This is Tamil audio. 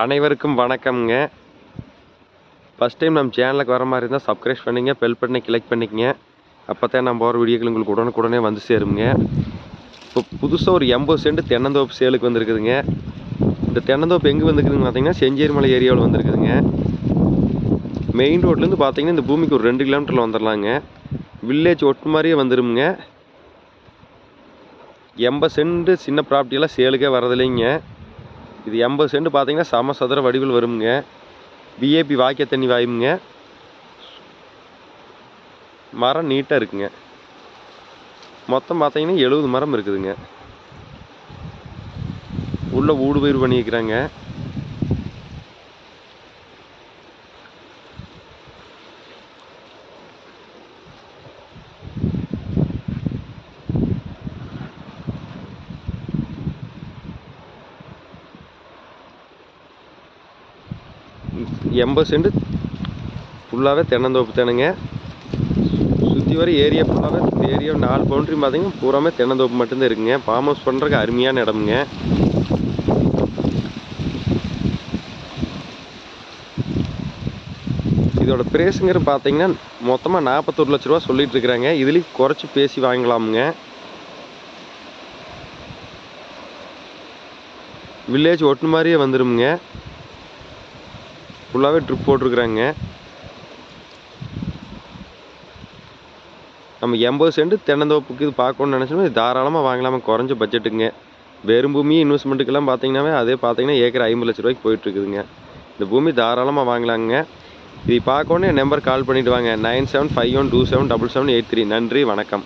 அனைவருக்கும் வணக்கம்ங்க. ஃபஸ்ட் டைம் நம்ம சேனலுக்கு வர மாதிரி இருந்தால் சப்ஸ்கிரைப் பண்ணிங்க பெல் பண்ணி கிளிக் பண்ணிக்கங்க. அப்போ தான் நம்ம போகிற வீடியோக்கள் உங்களுக்கு உடனுக்குடனே வந்து சேருங்க. இப்போ புதுசாக ஒரு எண்பது சென்ட் தென்னந்தோப்பு சேலுக்கு வந்திருக்குதுங்க. இந்த தென்னந்தோப்பு எங்கே வந்துருக்குதுன்னு பார்த்தீங்கன்னா செஞ்சேரிமலை ஏரியாவில் வந்திருக்குதுங்க. மெயின் ரோட்லேருந்து பார்த்தீங்கன்னா இந்த பூமிக்கு ஒரு ரெண்டு கிலோமீட்டரில் வந்துடலாங்க வில்லேஜ் ஒட்டு மாதிரியே வந்துருமுங்க. எண்பது சென்ட் சின்ன ப்ராப்பர்ட்டியெல்லாம் சேலுக்கே வரதில்லைங்க இது எண்பது சென்ட் பார்த்தீங்கன்னா சம சதுர வடிவில் வருமுங்க. விஏபி வாக்கிய தண்ணி வாயுங்க மரம் நீட்டாக இருக்குங்க. மொத்தம் பார்த்தீங்கன்னா எழுபது மரம் இருக்குதுங்க. உள்ளே ஊடுபயிர் பண்ணியிருக்கிறாங்க. எண்பது சென்ட் ஃபுல்லாகவே தென்னந்தோப்பு தானுங்க சுற்றி வர ஏரியா ஃபுல்லாகவே இந்த ஏரியா நாலு பவுண்ட்ரி பார்த்தீங்கன்னா பூராமே தென்னந்தோப்பு மட்டும்தான் இருக்குங்க. ஃபார்ம் ஹவுஸ் பண்ணுறதுக்கு அருமையான இடமுங்க. இதோட பிரேஸுங்கிற பார்த்தீங்கன்னா மொத்தமாக நாற்பத்தொரு லட்ச ரூபா சொல்லிட்டு இருக்கிறாங்க. இதுலேயும் குறைச்சி பேசி வாங்கலாமுங்க. வில்லேஜ் ஒட்டு மாதிரியே வந்துடுமுங்க ஃபுல்லாகவே ட்ரிப் போட்டிருக்குறாங்க. நம்ம எண்பது சென்ட் தென்னந்தோப்புக்கு இது பார்க்கணுன்னு நினச்சோம்னா இது தாராளமாக வாங்கலாமா? குறைஞ்ச பட்ஜெட்டுங்க வெறும் பூமி இன்வெஸ்ட்மெண்ட்டுக்கெல்லாம் பார்த்தீங்கன்னாவே அதே பார்த்தீங்கன்னா ஏக்கர் ஐம்பது லட்ச ரூபாய்க்கு போயிட்டுருக்குதுங்க. இந்த பூமி தாராளமாக வாங்கலாங்க. இது பார்க்கணும் என் நம்பர் கால் பண்ணிவிட்டு வாங்க. Nine seven five one two seven double seven eight three. நன்றி வணக்கம்.